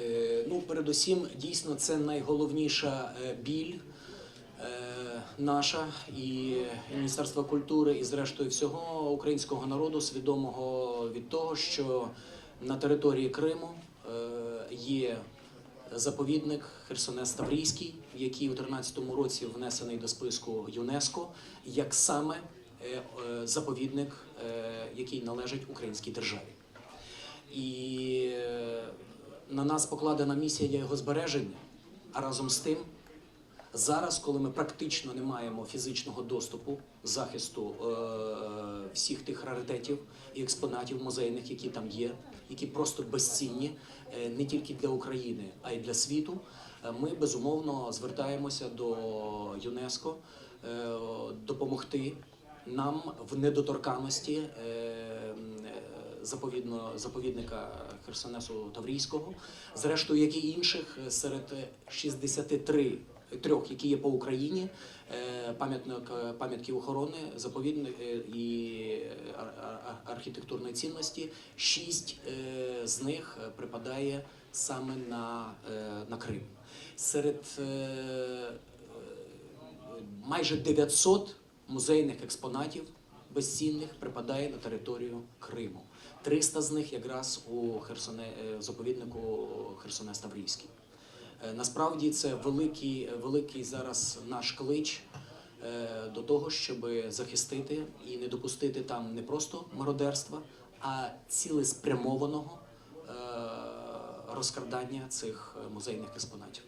Е, Ну, передусім, дійсно, це найголовніша е, біль е, наша і Міністерства культури, і зрештою всього українського народу, свідомого від того, що на території Криму є заповідник Херсонес Таврійський, який у 2013 році внесений до списку ЮНЕСКО, як саме заповідник, який належить українській державі. І на нас покладена місія його збереження. А разом з тим, зараз, коли ми практично не маємо фізичного доступу захисту е, всіх тих раритетів і експонатів музейних, які там є, які просто безцінні е, не тільки для України, а й для світу, е, ми безумовно звертаємося до ЮНЕСКО е, допомогти нам в недоторканості. е, е, заповідника Херсонесу Таврійського, зрештою, як і інших серед 63 трьох, які є по Україні, е, пам'ятник е, пам'ятки охорони, заповідник е, і ар- ар- архітектурної цінності. Шість з них припадає саме на, на Крим. Серед майже 900 музейних експонатів безцінних припадає на територію Криму. 300 з них якраз у Херсоне, е, заповіднику Херсонес Таврійський. Е, Насправді це великий, великий зараз наш клич е, до того, щоб захистити і не допустити там не просто мародерства, а цілеспрямованого е, розкрадання цих е, музейних експонатів.